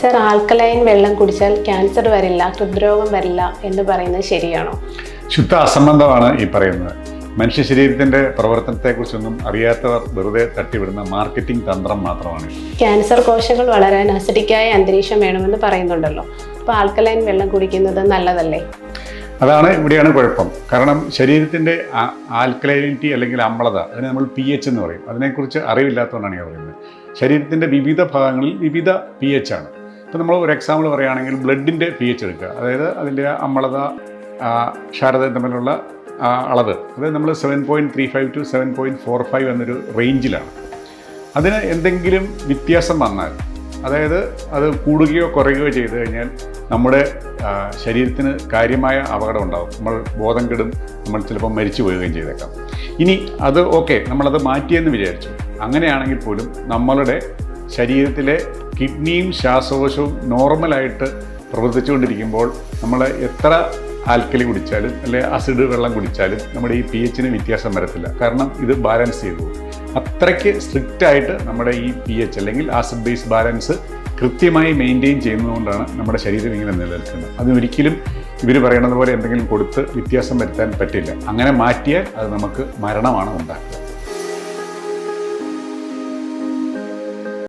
Sir alkaline വെള്ളം കുടിച്ചാൽ cancer വരില്ല ഹൃദ്രോഗം വരില്ല എന്ന് പറയുന്നത് ശരിയാണോ? ശുദ്ധ അസംബന്ധമാണ് ഈ പറയുന്നത്. മനുഷ്യ ശരീരത്തിന്റെ പ്രവർത്തനത്തെക്കുറിച്ചൊന്നും അറിയാത്തവർ വെറുതെ തട്ടിവിടുന്ന മാർക്കറ്റിംഗ് തന്ത്രം മാത്രമാണ് ക്യാൻസർ കോശങ്ങൾ വളരാൻ അസിഡിക്കായ അന്തരീക്ഷം വേണമെന്ന് പറയുന്നുണ്ടല്ലോ. അപ്പോൾ ആൽക്കലൈൻ വെള്ളം കുടിക്കുന്നത് നല്ലതല്ലേ? അതാണ് ഇവിടെയാണ് കുഴപ്പം. കാരണം ശരീരത്തിന്റെ ആൽക്കലൈനിറ്റി അല്ലെങ്കിൽ അമ്ലത അതിനെ നമ്മൾ പി എച്ച് എന്ന് പറയും. അതിനെക്കുറിച്ച് അറിവില്ലാത്തതുകൊണ്ടാണ് ഞാൻ പറയുന്നത്. ശരീരത്തിന്റെ വിവിധ ഭാഗങ്ങളിൽ വിവിധ പി എച്ച് ആണ്. ഇപ്പോൾ നമ്മൾ ഒരു എക്സാമ്പിൾ പറയുകയാണെങ്കിൽ ബ്ലഡിന്റെ പി എച്ച് എടുക്കുക. അതായത് അതിന്റെ അമ്ലത ക്ഷാരത തമ്മിലുള്ള അളവ്. അതായത് നമ്മൾ seven point three five to seven point four five എന്നൊരു റേഞ്ചിലാണ് അതിന് എന്തെങ്കിലും വ്യത്യാസം വന്നാൽ അതായത് അത് കൂടുകയോ കുറയുകയോ ചെയ്തു കഴിഞ്ഞാൽ നമ്മുടെ ശരീരത്തിന് കാര്യമായ അപകടം ഉണ്ടാകും നമ്മൾ ബോധം കെടും നമ്മൾ ചിലപ്പോൾ മരിച്ചു പോവുകയും ചെയ്തേക്കാം. ഇനി അത് ഓക്കെ നമ്മളത് മാറ്റിയെന്ന് വിചാരിച്ചു. അങ്ങനെയാണെങ്കിൽ പോലും നമ്മളുടെ ശരീരത്തിലെ കിഡ്നിയും ശ്വാസകോശവും നോർമലായിട്ട് പ്രവർത്തിച്ചുകൊണ്ടിരിക്കുമ്പോൾ നമ്മൾ എത്ര ആൽക്കലി കുടിച്ചാലും അല്ലെ അസിഡ് വെള്ളം കുടിച്ചാലും നമ്മുടെ ഈ പി എച്ചിന് വ്യത്യാസം വരത്തില്ല. കാരണം ഇത് ബാലൻസ് ചെയ്തു അത്രയ്ക്ക് സ്ട്രിക്റ്റ് ആയിട്ട് നമ്മുടെ ഈ പി എച്ച് അല്ലെങ്കിൽ ആസിഡ് ബേസ് ബാലൻസ് കൃത്യമായി മെയിന്റെയിൻ ചെയ്യുന്നതുകൊണ്ടാണ് നമ്മുടെ ശരീരം ഇങ്ങനെ നിലനിൽക്കുന്നത്. അതിനൊരിക്കലും ഇവർ പറയണത് പോലെ എന്തെങ്കിലും കൊടുത്ത് വ്യത്യാസം വരുത്താൻ പറ്റില്ല. അങ്ങനെ മാറ്റിയാൽ അത് നമുക്ക് മരണമാണ് ഉണ്ടാക്കുക.